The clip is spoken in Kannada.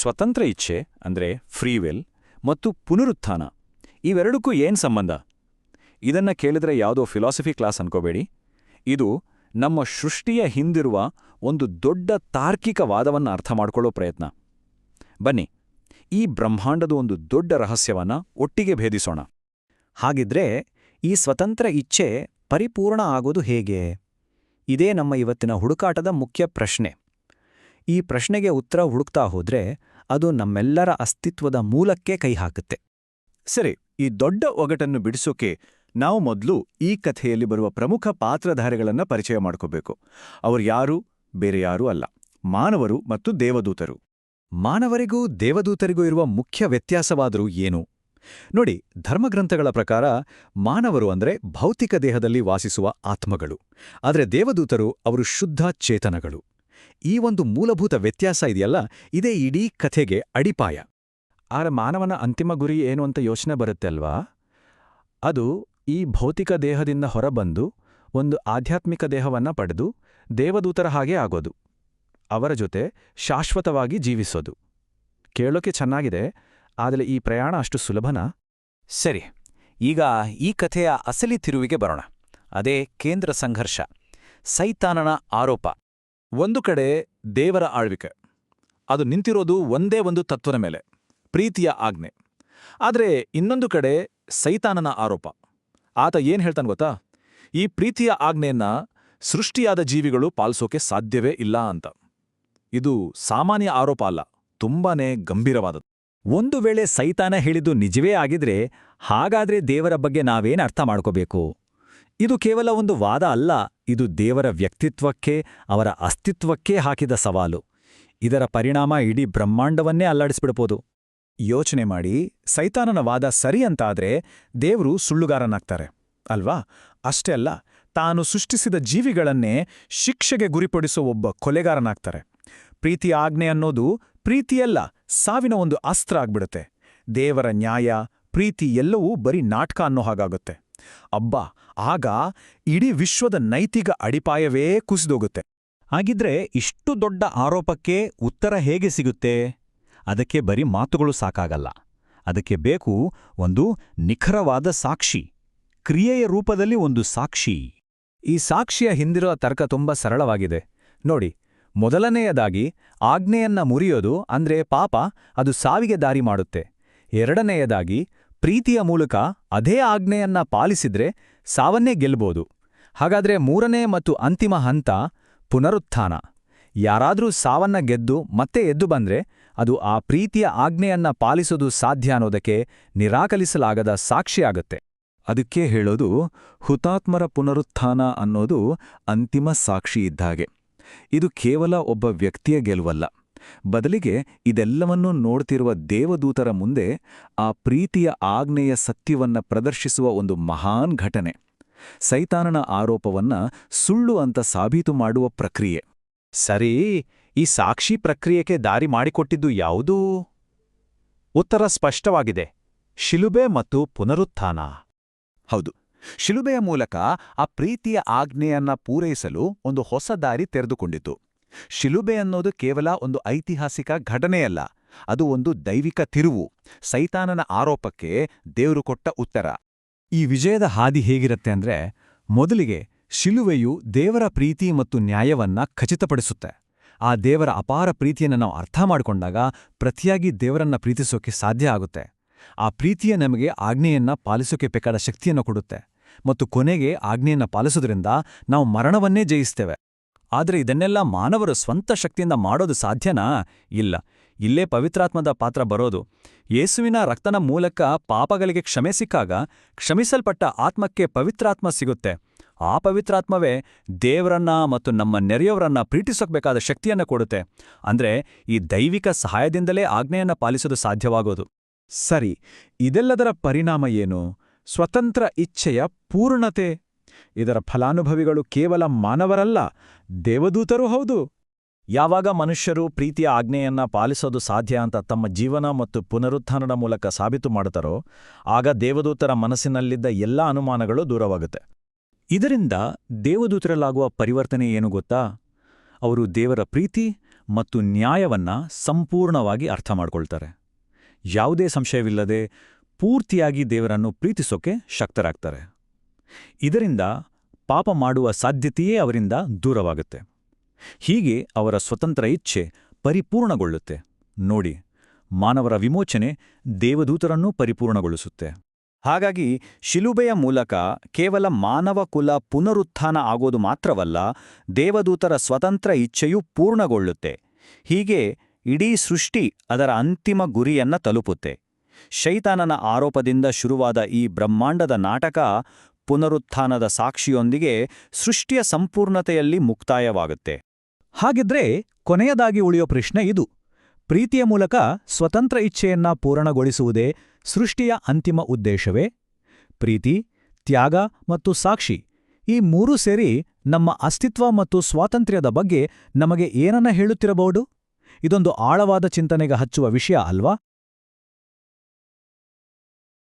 ಸ್ವತಂತ್ರ ಇಚ್ಛೆ, ಅಂದ್ರೆ ಫ್ರೀವೆಲ್ ಮತ್ತು ಪುನರುತ್ಥಾನ, ಇವೆರಡಕ್ಕೂ ಏನು ಸಂಬಂಧ? ಇದನ್ನ ಕೇಳಿದ್ರೆ ಯಾವುದೋ ಫಿಲಾಸಫಿ ಕ್ಲಾಸ್ ಅನ್ಕೋಬೇಡಿ. ಇದು ನಮ್ಮ ಸೃಷ್ಟಿಯ ಹಿಂದಿರುವ ಒಂದು ದೊಡ್ಡ ತಾರ್ಕಿಕ ವಾದವನ್ನು ಅರ್ಥ ಮಾಡಿಕೊಳ್ಳೋ ಪ್ರಯತ್ನ. ಬನ್ನಿ, ಈ ಬ್ರಹ್ಮಾಂಡದ ಒಂದು ದೊಡ್ಡ ರಹಸ್ಯವನ್ನ ಒಟ್ಟಿಗೆ ಭೇದಿಸೋಣ. ಹಾಗಿದ್ರೆ ಈ ಸ್ವತಂತ್ರ ಇಚ್ಛೆ ಪರಿಪೂರ್ಣ ಆಗೋದು ಹೇಗೆ? ಇದೇ ನಮ್ಮ ಇವತ್ತಿನ ಹುಡುಕಾಟದ ಮುಖ್ಯ ಪ್ರಶ್ನೆ. ಈ ಪ್ರಶ್ನೆಗೆ ಉತ್ತರ ಹುಡುಕ್ತಾ ಹೋದ್ರೆ ಅದು ನಮ್ಮೆಲ್ಲರ ಅಸ್ತಿತ್ವದ ಮೂಲಕ್ಕೆ ಕೈ ಹಾಕುತ್ತೆ. ಸರಿ, ಈ ದೊಡ್ಡ ಒಗಟನ್ನು ಬಿಡಿಸೋಕೆ ನಾವು ಮೊದಲು ಈ ಕಥೆಯಲ್ಲಿ ಬರುವ ಪ್ರಮುಖ ಪಾತ್ರಧಾರಿಗಳನ್ನು ಪರಿಚಯ ಮಾಡ್ಕೋಬೇಕು. ಅವರು ಯಾರು? ಬೇರೆ ಯಾರೂ ಅಲ್ಲ. ಮಾನವರು ಮತ್ತು ದೇವದೂತರು. ಮಾನವರಿಗೂ ದೇವದೂತರಿಗೂ ಇರುವ ಮುಖ್ಯ ವ್ಯತ್ಯಾಸವಾದರೂ ಏನು? ನೋಡಿ, ಧರ್ಮಗ್ರಂಥಗಳ ಪ್ರಕಾರ ಮಾನವರು ಅಂದ್ರೆ ಭೌತಿಕ ದೇಹದಲ್ಲಿ ವಾಸಿಸುವ ಆತ್ಮಗಳು. ಆದರೆ ದೇವದೂತರು ಅವರು ಶುದ್ಧ ಚೇತನಗಳು. ಈ ಒಂದು ಮೂಲಭೂತ ವ್ಯತ್ಯಾಸ ಇದೆಯಲ್ಲ, ಇದೇ ಇಡೀ ಕಥೆಗೆ ಅಡಿಪಾಯ. ಆರ ಮಾನವನ ಅಂತಿಮ ಗುರಿ ಏನು ಅಂತ ಯೋಚನೆ ಬರುತ್ತೆ ಅಲ್ವಾ? ಅದು ಈ ಭೌತಿಕ ದೇಹದಿಂದ ಹೊರಬಂದು ಒಂದು ಆಧ್ಯಾತ್ಮಿಕ ದೇಹವನ್ನ ಪಡೆದು ದೇವದೂತರ ಹಾಗೆ ಆಗೋದು, ಅವರ ಜೊತೆ ಶಾಶ್ವತವಾಗಿ ಜೀವಿಸೋದು. ಕೇಳೋಕೆ ಚೆನ್ನಾಗಿದೆ, ಆದರೆ ಈ ಪ್ರಯಾಣ ಅಷ್ಟು ಸುಲಭನಾ? ಸರಿ, ಈಗ ಈ ಕಥೆಯ ಅಸಲಿ ತಿರುವಿಗೆ ಬರೋಣ. ಅದೇ ಕೇಂದ್ರ ಸಂಘರ್ಷ, ಸೈತಾನನ ಆರೋಪ. ಒಂದು ಕಡೆ ದೇವರ ಆಳ್ವಿಕೆ, ಅದು ನಿಂತಿರೋದು ಒಂದೇ ಒಂದು ತತ್ವದ ಮೇಲೆ, ಪ್ರೀತಿಯ ಆಜ್ಞೆ. ಆದರೆ ಇನ್ನೊಂದು ಕಡೆ ಸೈತಾನನ ಆರೋಪ. ಆತ ಏನು ಹೇಳ್ತಾನೆ ಗೊತ್ತಾ? ಈ ಪ್ರೀತಿಯ ಆಜ್ಞೆಯನ್ನ ಸೃಷ್ಟಿಯಾದ ಜೀವಿಗಳು ಪಾಲಿಸೋಕೆ ಸಾಧ್ಯವೇ ಇಲ್ಲ ಅಂತ. ಇದು ಸಾಮಾನ್ಯ ಆರೋಪ ಅಲ್ಲ, ತುಂಬಾನೇ ಗಂಭೀರವಾದದ್ದು. ಒಂದು ವೇಳೆ ಸೈತಾನ ಹೇಳಿದ್ದು ನಿಜವೇ ಆಗಿದ್ರೆ ಹಾಗಾದ್ರೆ ದೇವರ ಬಗ್ಗೆ ನಾವೇನ್ ಅರ್ಥ ಮಾಡ್ಕೋಬೇಕು? ಇದು ಕೇವಲ ಒಂದು ವಾದ ಅಲ್ಲ, ಇದು ದೇವರ ವ್ಯಕ್ತಿತ್ವಕ್ಕೆ, ಅವರ ಅಸ್ತಿತ್ವಕ್ಕೆ ಹಾಕಿದ ಸವಾಲು. ಇದರ ಪರಿಣಾಮ ಇಡೀ ಬ್ರಹ್ಮಾಂಡವನ್ನೇ ಅಲ್ಲಾಡಿಸ್ಬಿಡ್ಬೋದು ಯೋಚನೆ ಮಾಡಿ, ಸೈತಾನನ ವಾದ ಸರಿ ಅಂತಾದ್ರೆ ದೇವರು ಸುಳ್ಳುಗಾರನಾಗ್ತಾರೆ, ಅಲ್ವಾ? ಅಷ್ಟೇ ಅಲ್ಲ, ತಾನು ಸೃಷ್ಟಿಸಿದ ಜೀವಿಗಳನ್ನೇ ಶಿಕ್ಷೆಗೆ ಗುರಿಪಡಿಸೋ ಒಬ್ಬ ಕೊಲೆಗಾರನಾಗ್ತಾರೆ. ಪ್ರೀತಿ ಆಜ್ಞೆ ಅನ್ನೋದು ಪ್ರೀತಿಯಲ್ಲ, ಸಾವಿನ ಒಂದು ಅಸ್ತ್ರ ಆಗ್ಬಿಡುತ್ತೆ. ದೇವರ ನ್ಯಾಯ, ಪ್ರೀತಿ ಎಲ್ಲವೂ ಬರೀ ನಾಟಕ ಅನ್ನೋ ಹಾಗಾಗುತ್ತೆ. ಅಬ್ಬಾ, ಆಗ ಇಡೀ ವಿಶ್ವದ ನೈತಿಕ ಅಡಿಪಾಯವೇ ಕುಸಿದೋಗುತ್ತೆ. ಹಾಗಿದ್ರೆ ಇಷ್ಟು ದೊಡ್ಡ ಆರೋಪಕ್ಕೆ ಉತ್ತರ ಹೇಗೆ ಸಿಗುತ್ತೆ? ಅದಕ್ಕೆ ಬರೀ ಮಾತುಗಳು ಸಾಕಾಗಲ್ಲ. ಅದಕ್ಕೆ ಬೇಕು ಒಂದು ನಿಖರವಾದ ಸಾಕ್ಷಿ, ಕ್ರಿಯೆಯ ರೂಪದಲ್ಲಿ ಒಂದು ಸಾಕ್ಷಿ. ಈ ಸಾಕ್ಷಿಯ ಹಿಂದಿರುವ ತರ್ಕ ತುಂಬ ಸರಳವಾಗಿದೆ. ನೋಡಿ, ಮೊದಲನೆಯದಾಗಿ ಆಜ್ಞೆಯನ್ನ ಮುರಿಯೋದು ಅಂದ್ರೆ ಪಾಪ ಅದು ಸಾವಿಗೆ ದಾರಿ ಮಾಡುತ್ತೆ. ಎರಡನೆಯದಾಗಿ ಪ್ರೀತಿಯ ಮೂಲಕ ಅದೇ ಆಜ್ಞೆಯನ್ನ ಪಾಲಿಸಿದ್ರೆ ಸಾವನ್ನೇ ಗೆಲ್ಬೋದು. ಹಾಗಾದ್ರೆ ಮೂರನೇ ಮತ್ತು ಅಂತಿಮ ಹಂತ ಪುನರುತ್ಥಾನ. ಯಾರಾದ್ರೂ ಸಾವನ್ನ ಗೆದ್ದು ಮತ್ತೆ ಎದ್ದು ಬಂದ್ರೆ ಅದು ಆ ಪ್ರೀತಿಯ ಆಜ್ಞೆಯನ್ನ ಪಾಲಿಸೋದು ಸಾಧ್ಯ ಅನ್ನೋದಕ್ಕೆ ನಿರಾಕಲಿಸಲಾಗದ ಸಾಕ್ಷಿಯಾಗತ್ತೆ ಅದಕ್ಕೆ ಹೇಳೋದು ಹುತಾತ್ಮರ ಪುನರುತ್ಥಾನ ಅನ್ನೋದು ಅಂತಿಮ ಸಾಕ್ಷಿ ಇದ್ದಾಗೆ ಇದು ಕೇವಲ ಒಬ್ಬ ವ್ಯಕ್ತಿಯ ಗೆಲುವಲ್ಲ. ಬದಲಿಗೆ ಇದೆಲ್ಲವನ್ನೂ ನೋಡ್ತಿರುವ ದೇವದೂತರ ಮುಂದೆ ಆ ಪ್ರೀತಿಯ ಆಜ್ಞೆಯ ಸತ್ಯವನ್ನ ಪ್ರದರ್ಶಿಸುವ ಒಂದು ಮಹಾನ್ ಘಟನೆ. ಸೈತಾನನ ಆರೋಪವನ್ನ ಸುಳ್ಳು ಅಂತ ಸಾಬೀತು ಮಾಡುವ ಪ್ರಕ್ರಿಯೆ. ಸರಿ ಈ ಸಾಕ್ಷಿ ಪ್ರಕ್ರಿಯೆಗೆ ದಾರಿ ಮಾಡಿಕೊಟ್ಟಿದ್ದು ಯಾವುದೂ? ಉತ್ತರ ಸ್ಪಷ್ಟವಾಗಿದೆ. ಶಿಲುಬೆ ಮತ್ತು ಪುನರುತ್ಥಾನ. ಹೌದು. ಶಿಲುಬೆಯ ಮೂಲಕ ಆ ಪ್ರೀತಿಯ ಆಜ್ಞೆಯನ್ನ ಪೂರೈಸಲು ಒಂದು ಹೊಸ ದಾರಿ ತೆರೆದುಕೊಂಡಿತು. ಶಿಲುಬೆ ಅನ್ನೋದು ಕೇವಲ ಒಂದು ಐತಿಹಾಸಿಕ ಘಟನೆಯಲ್ಲ, ಅದು ಒಂದು ದೈವಿಕ ತಿರುವು. ಸೈತಾನನ ಆರೋಪಕ್ಕೆ ದೇವರು ಕೊಟ್ಟ ಉತ್ತರ. ಈ ವಿಜಯದ ಹಾದಿ ಹೇಗಿರುತ್ತೆ ಅಂದ್ರೆ, ಮೊದಲಿಗೆ ಶಿಲುವೆಯು ದೇವರ ಪ್ರೀತಿ ಮತ್ತು ನ್ಯಾಯವನ್ನ ಖಚಿತಪಡಿಸುತ್ತೆ. ಆ ದೇವರ ಅಪಾರ ಪ್ರೀತಿಯನ್ನು ನಾವು ಅರ್ಥ ಮಾಡಿಕೊಂಡಾಗ ಪ್ರತಿಯಾಗಿ ದೇವರನ್ನ ಪ್ರೀತಿಸೋಕೆ ಸಾಧ್ಯ ಆಗುತ್ತೆ. ಆ ಪ್ರೀತಿಯ ನಮಗೆ ಆಜ್ಞೆಯನ್ನ ಪಾಲಿಸೋಕೆ ಬೇಕಾದ ಶಕ್ತಿಯನ್ನು ಕೊಡುತ್ತೆ. ಮತ್ತು ಕೊನೆಗೆ ಆಜ್ಞೆಯನ್ನ ಪಾಲಿಸೋದ್ರಿಂದ ನಾವು ಮರಣವನ್ನೇ ಜಯಿಸ್ತೇವೆ. ಆದರೆ ಇದನ್ನೆಲ್ಲ ಮಾನವರು ಸ್ವಂತ ಶಕ್ತಿಯಿಂದ ಮಾಡೋದು ಸಾಧ್ಯನಾ? ಇಲ್ಲ. ಇಲ್ಲೇ ಪವಿತ್ರಾತ್ಮದ ಪಾತ್ರ ಬರೋದು. ಯೇಸುವಿನ ರಕ್ತನ ಮೂಲಕ ಪಾಪಗಳಿಗೆ ಕ್ಷಮೆ ಸಿಕ್ಕಾಗ ಕ್ಷಮಿಸಲ್ಪಟ್ಟ ಆತ್ಮಕ್ಕೆ ಪವಿತ್ರಾತ್ಮ ಸಿಗುತ್ತೆ. ಆ ಪವಿತ್ರಾತ್ಮವೇ ದೇವರನ್ನ ಮತ್ತು ನಮ್ಮ ನೆರೆಯವರನ್ನ ಪ್ರೀತಿಸೋಕ್ಬೇಕಾದ ಶಕ್ತಿಯನ್ನ ಕೊಡುತ್ತೆ. ಅಂದ್ರೆ ಈ ದೈವಿಕ ಸಹಾಯದಿಂದಲೇ ಆಜ್ಞೆಯನ್ನ ಪಾಲಿಸೋದು ಸಾಧ್ಯವಾಗೋದು. ಸರಿ, ಇದೆಲ್ಲದರ ಪರಿಣಾಮ ಏನು? ಸ್ವತಂತ್ರ ಇಚ್ಛೆಯ ಪೂರ್ಣತೆ ಇದರ ಫಲಾನುಭವಿಗಳು ಕೇವಲ ಮಾನವರಲ್ಲ, ದೇವದೂತರೂ ಹೌದು. ಯಾವಾಗ ಮನುಷ್ಯರು ಪ್ರೀತಿಯ ಆಜ್ಞೆಯನ್ನ ಪಾಲಿಸೋದು ಸಾಧ್ಯ ಅಂತ ತಮ್ಮ ಜೀವನ ಮತ್ತು ಪುನರುತ್ಥಾನದ ಮೂಲಕ ಸಾಬೀತು ಮಾಡುತ್ತಾರೋ, ಆಗ ದೇವದೂತರ ಮನಸ್ಸಿನಲ್ಲಿದ್ದ ಎಲ್ಲಾ ಅನುಮಾನಗಳು ದೂರವಾಗುತ್ತೆ. ಇದರಿಂದ ದೇವದೂತರಲ್ಲಾಗುವ ಪರಿವರ್ತನೆ ಏನು ಗೊತ್ತಾ? ಅವರು ದೇವರ ಪ್ರೀತಿ ಮತ್ತು ನ್ಯಾಯವನ್ನ ಸಂಪೂರ್ಣವಾಗಿ ಅರ್ಥ ಮಾಡ್ಕೊಳ್ತಾರೆ. ಯಾವುದೇ ಸಂಶಯವಿಲ್ಲದೆ ಪೂರ್ತಿಯಾಗಿ ದೇವರನ್ನು ಪ್ರೀತಿಸೋಕೆ ಶಕ್ತರಾಗ್ತಾರೆ. ಇದರಿಂದ ಪಾಪ ಮಾಡುವ ಸಾಧ್ಯತೆಯೇ ಅವರಿಂದ ದೂರವಾಗುತ್ತೆ. ಹೀಗೆ ಅವರ ಸ್ವತಂತ್ರ ಇಚ್ಛೆ ಪರಿಪೂರ್ಣಗೊಳ್ಳುತ್ತೆ. ನೋಡಿ, ಮಾನವರ ವಿಮೋಚನೆ ದೇವದೂತರನ್ನೂ ಪರಿಪೂರ್ಣಗೊಳಿಸುತ್ತೆ. ಹಾಗಾಗಿ ಶಿಲುಬೆಯ ಮೂಲಕ ಕೇವಲ ಮಾನವ ಕುಲ ಪುನರುತ್ಥಾನ ಆಗೋದು ಮಾತ್ರವಲ್ಲ, ದೇವದೂತರ ಸ್ವತಂತ್ರ ಇಚ್ಛೆಯೂ ಪೂರ್ಣಗೊಳ್ಳುತ್ತೆ. ಹೀಗೆ ಇಡೀ ಸೃಷ್ಟಿ ಅದರ ಅಂತಿಮ ಗುರಿಯನ್ನ ತಲುಪುತ್ತೆ. ಶೈತಾನನ ಆರೋಪದಿಂದ ಶುರುವಾದ ಈ ಬ್ರಹ್ಮಾಂಡದ ನಾಟಕ ಪುನರುತ್ಥಾನದ ಸಾಕ್ಷಿಯೊಂದಿಗೆ ಸೃಷ್ಟಿಯ ಸಂಪೂರ್ಣತೆಯಲ್ಲಿ ಮುಕ್ತಾಯವಾಗುತ್ತೆ. ಹಾಗಿದ್ರೆ ಕೊನೆಯದಾಗಿ ಉಳಿಯೋ ಪ್ರಶ್ನೆ ಇದು. ಪ್ರೀತಿಯ ಮೂಲಕ ಸ್ವತಂತ್ರ ಇಚ್ಛೆಯನ್ನ ಪೂರ್ಣಗೊಳಿಸುವುದೇ ಸೃಷ್ಟಿಯ ಅಂತಿಮ ಉದ್ದೇಶವೇ? ಪ್ರೀತಿ, ತ್ಯಾಗ ಮತ್ತು ಸಾಕ್ಷಿ ಈ ಮೂರೂ ಸೇರಿ ನಮ್ಮ ಅಸ್ತಿತ್ವ ಮತ್ತು ಸ್ವಾತಂತ್ರ್ಯದ ಬಗ್ಗೆ ನಮಗೆ ಏನನ್ನ ಹೇಳುತ್ತಿರಬಹುದು? ಇದೊಂದು ಆಳವಾದ ಚಿಂತನೆಗೆ ಹಚ್ಚುವ ವಿಷಯ ಅಲ್ವಾ?